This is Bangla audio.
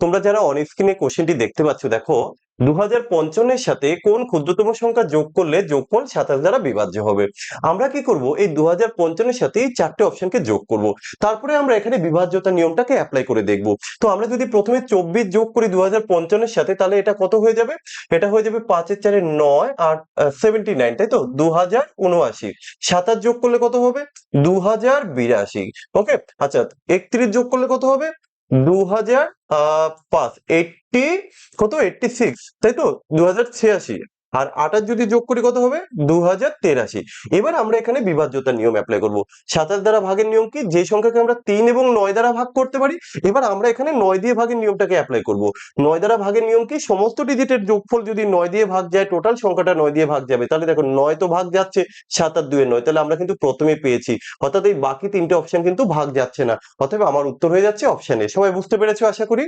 তোমরা যারা অন স্ক্রিনে কোশ্চেনটি দেখতে পাচ্ছ, দেখো দু হাজার পঞ্চান্নের সাথে কোন ক্ষুদ্রতম সংখ্যা যোগ করলে যোগফল সাতাশ দ্বারা বিভাজ্য হবে? আমরা কি করব? এই দু হাজার পঞ্চান্নের সাথে এই চারটে অপশনকে যোগ করব। তারপরে আমরা এখানে বিভাজ্যতা নিয়মটাকে অ্যাপ্লাই করে দেখব। তো আমরা যদি প্রথমে চব্বিশ যোগ করি দু হাজার সাথে, তাহলে এটা কত হয়ে যাবে? এটা হয়ে যাবে পাঁচের চারে নয় আর সেভেন্টি নাইন তাই তো? দু হাজার উনআশি। সাতাশ যোগ করলে কত হবে? দু হাজার বিরাশি। ওকে আচ্ছা একত্রিশ যোগ করলে কত হবে? দু হাজার পাঁচ এইটটি কত? এইটটি সিক্স তাই তো দু হাজার ছিয়াশি। আর আটাশ যদি যোগ করি কত হবে? দু এবার আমরা এখানে বিভাজ্যতার নিয়ম অ্যাপ্লাই করব। সাতাশ দ্বারা ভাগের নিয়ম কি? যে সংখ্যাকে আমরা তিন এবং নয় দ্বারা ভাগ করতে পারি, এবার আমরা এখানে নয় দিয়ে ভাগের নিয়মটাকে অ্যাপ্লাই করব। নয় দ্বারা ভাগের নিয়ম কি? সমস্ত ডিজিটের যোগফল যদি নয় দিয়ে ভাগ যায় টোটাল সংখ্যাটা নয় দিয়ে ভাগ যাবে। তাহলে দেখো, নয় তো ভাগ যাচ্ছে সাত আর দুয়ে নয়। তাহলে আমরা কিন্তু প্রথমে পেয়েছি। অর্থাৎ এই বাকি তিনটে অপশন কিন্তু ভাগ যাচ্ছে না। অতএব আমার উত্তর হয়ে যাচ্ছে অপশন সবাই বুঝতে পেরেছ আশা করি?